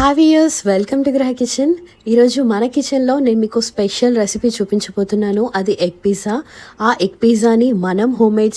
Hi viewers welcome to Gruha kitchen ఈరోజు మన కిచెన్లో నేను మీకు స్పెషల్ రెసిపీ చూపించబోతున్నాను. అది ఎగ్ పిజ్జా ఆ ఎగ్ పిజ్జాని మనం హోమ్ మేడ్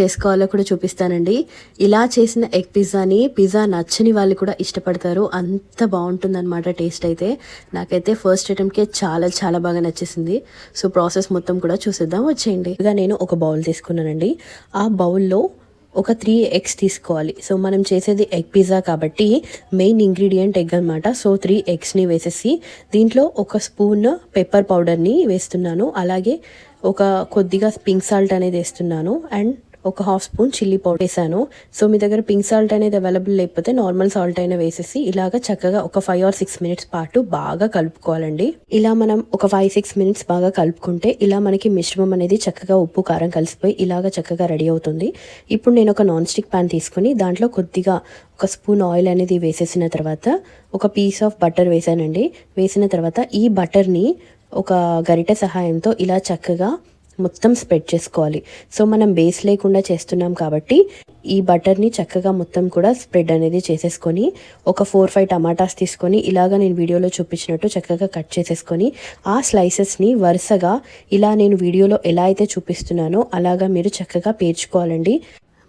చేసుకోవాలో కూడా చూపిస్తానండి. ఇలా చేసిన ఎగ్ పిజ్జాని పిజ్జా నచ్చని వాళ్ళు కూడా ఇష్టపడతారు. అంత బాగుంటుందన్నమాట టేస్ట్ అయితే. నాకైతే ఫస్ట్ ఐటమ్కే చాలా చాలా బాగా నచ్చేసింది. సో ప్రాసెస్ మొత్తం కూడా చూసేద్దాం. వచ్చేయండి. ఇక నేను ఒక బౌల్ తీసుకున్నానండి. ఆ బౌల్లో ఒక త్రీ ఎగ్స్ తీసుకోవాలి. సో మనం చేసేది ఎగ్ పిజ్జా కాబట్టి మెయిన్ ఇంగ్రీడియంట్ ఎగ్ అనమాట సో త్రీ ఎగ్స్ని వేసేసి దీంట్లో ఒక స్పూన్ పెప్పర్ పౌడర్ని వేస్తున్నాను. అలాగే ఒక కొద్దిగా పింక్ సాల్ట్ అనేది వేస్తున్నాను. అండ్ ఒక హాఫ్ స్పూన్ చిల్లీ పౌడర్ వేసాను. సో మీ దగ్గర పింక్ సాల్ట్ అనేది అవైలబుల్ లేకపోతే నార్మల్ సాల్ట్ అయినా వేసేసి ఇలాగ చక్కగా ఒక ఫైవ్ ఆర్ సిక్స్ మినిట్స్ పాటు బాగా కలుపుకోవాలండి. ఇలా మనం ఒక ఫైవ్ సిక్స్ మినిట్స్ బాగా కలుపుకుంటే ఇలా మనకి మిశ్రమం అనేది చక్కగా ఉప్పు కారం కలిసిపోయి ఇలాగ చక్కగా రెడీ అవుతుంది. ఇప్పుడు నేను ఒక నాన్ స్టిక్ ప్యాన్ తీసుకొని దాంట్లో కొద్దిగా ఒక స్పూన్ ఆయిల్ అనేది వేసేసిన తర్వాత ఒక పీస్ ఆఫ్ బటర్ వేసానండి. వేసిన తర్వాత ఈ బటర్ని ఒక గరిటె సహాయంతో ఇలా చక్కగా మొత్తం స్ప్రెడ్ చేసుకోవాలి. సో మనం బేస్ లేకుండా చేస్తున్నాం కాబట్టి ఈ బటర్ని చక్కగా మొత్తం కూడా స్ప్రెడ్ అనేది చేసేసుకొని ఒక ఫోర్ ఫైవ్ టమాటాస్ తీసుకొని ఇలాగా నేను వీడియోలో చూపించినట్టు చక్కగా కట్ చేసేసుకొని ఆ స్లైసెస్ని వరుసగా ఇలా నేను వీడియోలో ఎలా అయితే చూపిస్తున్నానో అలాగా మీరు చక్కగా పేర్చుకోవాలండి.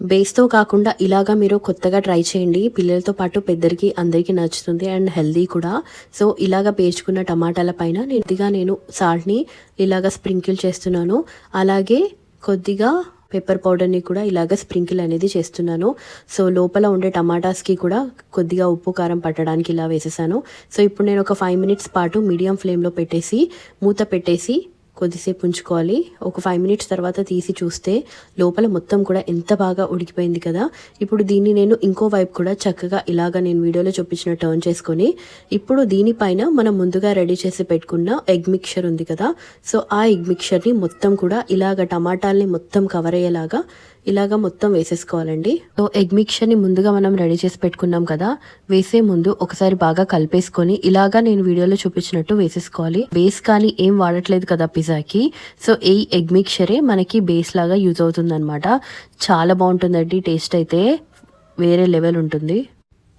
బేస్తో కాకుండా ఇలాగా మీరు కొత్తగా ట్రై చేయండి. పిల్లలతో పాటు పెద్దరికి అందరికీ నచ్చుతుంది అండ్ హెల్దీ కూడా. సో ఇలాగా పేర్చుకున్న టమాటాల పైన నిర్దిగా నేను సాల్ట్ని ఇలాగా స్ప్రింకిల్ చేస్తున్నాను. అలాగే కొద్దిగా పెప్పర్ పౌడర్ని కూడా ఇలాగ స్ప్రింకిల్ అనేది చేస్తున్నాను. సో లోపల ఉండే టమాటాస్కి కూడా కొద్దిగా ఉప్పు కారం పట్టడానికి ఇలా వేసేసాను. సో ఇప్పుడు నేను ఒక ఫైవ్ మినిట్స్ పాటు మీడియం ఫ్లేమ్లో పెట్టేసి మూత పెట్టేసి కొద్దిసేపు ఉంచుకోవాలి. ఒక ఫైవ్ మినిట్స్ తర్వాత తీసి చూస్తే లోపల మొత్తం కూడా ఎంత బాగా ఉడికిపోయింది కదా. ఇప్పుడు దీన్ని నేను ఇంకో వైపు కూడా చక్కగా ఇలాగా నేను వీడియోలో చూపించిన టర్న్ చేసుకొని ఇప్పుడు దీనిపైన మనం ముందుగా రెడీ చేసి పెట్టుకున్న ఎగ్ మిక్చర్ ఉంది కదా. సో ఆ ఎగ్ మిక్చర్ని మొత్తం కూడా ఇలాగ టమాటాల్ని మొత్తం కవర్ అయ్యేలాగా ఇలాగా మొత్తం వేసేసుకోవాలండి. సో ఎగ్ మిక్చర్ని ముందుగా మనం రెడీ చేసి పెట్టుకున్నాం కదా వేసే ముందు ఒకసారి బాగా కలిపేసుకొని ఇలాగా నేను వీడియోలో చూపించినట్టు వేసేసుకోవాలి. బేస్ కానీ ఏం వాడట్లేదు కదా పిజ్జాకి. సో ఈ ఎగ్ మిక్చరే మనకి బేస్ లాగా యూజ్ అవుతుంది చాలా బాగుంటుందండి టేస్ట్ అయితే వేరే లెవెల్ ఉంటుంది.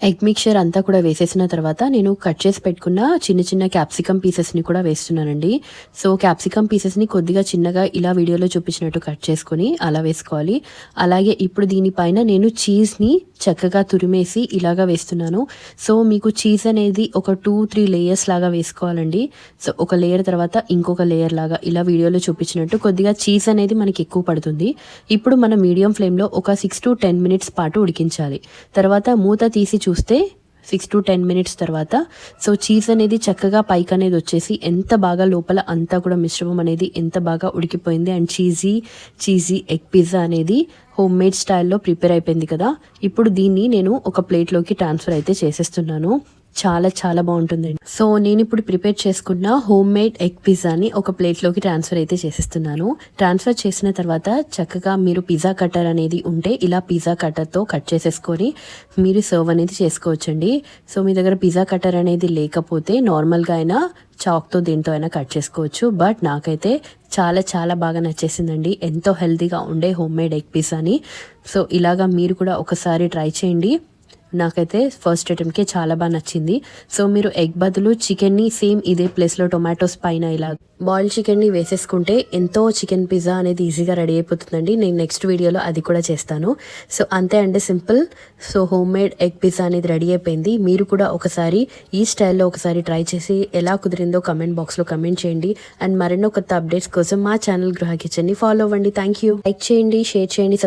ఎగ్ మిక్చర్ అంతా కూడా వేసేసిన తర్వాత నేను కట్ చేసి పెట్టుకున్న చిన్న చిన్న క్యాప్సికమ్ పీసెస్ని కూడా వేస్తున్నానండి. సో క్యాప్సికమ్ పీసెస్ని కొద్దిగా చిన్నగా ఇలా వీడియోలో చూపించినట్టు కట్ చేసుకొని అలా వేసుకోవాలి. అలాగే ఇప్పుడు దీనిపైన నేను చీజ్ని చక్కగా తురిమేసి ఇలాగా వేస్తున్నాను. సో మీకు చీజ్ అనేది ఒక టూ త్రీ లేయర్స్ లాగా వేసుకోవాలండి. సో ఒక లేయర్ తర్వాత ఇంకొక లేయర్ లాగా ఇలా వీడియోలో చూపించినట్టు కొద్దిగా చీజ్ అనేది మనకి ఎక్కువ పడుతుంది. ఇప్పుడు మనం మీడియం ఫ్లేమ్లో ఒక సిక్స్ టు టెన్ మినిట్స్ పాటు ఉడికించాలి. తర్వాత మూత తీసి చూస్తే సిక్స్ టు టెన్ మినిట్స్ తర్వాత. సో చీజ్ అనేది చక్కగా పైక్ అనేది వచ్చేసి ఎంత బాగా లోపల అంతా కూడా మిశ్రమం అనేది ఎంత బాగా ఉడికిపోయింది. And cheesy cheesy egg pizza అనేది హోమ్ మేడ్ స్టైల్లో ప్రిపేర్ అయిపోయింది కదా. ఇప్పుడు దీన్ని నేను ఒక ప్లేట్లోకి ట్రాన్స్ఫర్ అయితే చేసేస్తున్నాను. చాలా చాలా బాగుంటుందండి సో నేను ఇప్పుడు ప్రిపేర్ చేసుకున్న హోమ్ మేడ్ ఎగ్ పిజ్జాని ఒక ప్లేట్లోకి ట్రాన్స్ఫర్ అయితే చేసేస్తున్నాను. ట్రాన్స్ఫర్ చేసిన తర్వాత చక్కగా మీరు పిజ్జా కట్టర్ అనేది ఉంటే ఇలా పిజ్జా కట్టర్తో కట్ చేసేసుకొని మీరు సర్వ్ అనేది చేసుకోవచ్చండి. సో మీ దగ్గర పిజ్జా కట్టర్ అనేది లేకపోతే నార్మల్గా అయినా చాక్తో దీంతో అయినా కట్ చేసుకోవచ్చు. బట్ నాకైతే చాలా చాలా బాగా నచ్చేసిందండి. ఎంతో హెల్తీగా ఉండే హోమ్ మేడ్ ఎగ్ పిజ్జాని. సో ఇలాగా మీరు కూడా ఒకసారి ట్రై చేయండి. నాకైతే ఫస్ట్ అటెంప్ట్కే చాలా బాగా నచ్చింది. సో మీరు ఎగ్ బదులు చికెన్ని సేమ్ ఇదే ప్లేస్లో టొమాటోస్ పైన ఇలా బాయిల్ చికెన్ని వేసేసుకుంటే ఎంతో చికెన్ పిజ్జా అనేది ఈజీగా రెడీ అయిపోతుందండి. నేను నెక్స్ట్ వీడియోలో అది కూడా చేస్తాను. సో అంతే అండి simple so home made egg pizza అనేది రెడీ అయిపోయింది. మీరు కూడా ఒకసారి ఈ స్టైల్లో ఒకసారి ట్రై చేసి ఎలా కుదిరిందో కమెంట్ బాక్స్లో కమెంట్ చేయండి. అండ్ మరెన్నో కొత్త అప్డేట్స్ కోసం మా ఛానల్ గృహ కిచెన్ని ఫాలో అవ్వండి. థ్యాంక్ యూ లైక్ చేయండి షేర్ చేయండి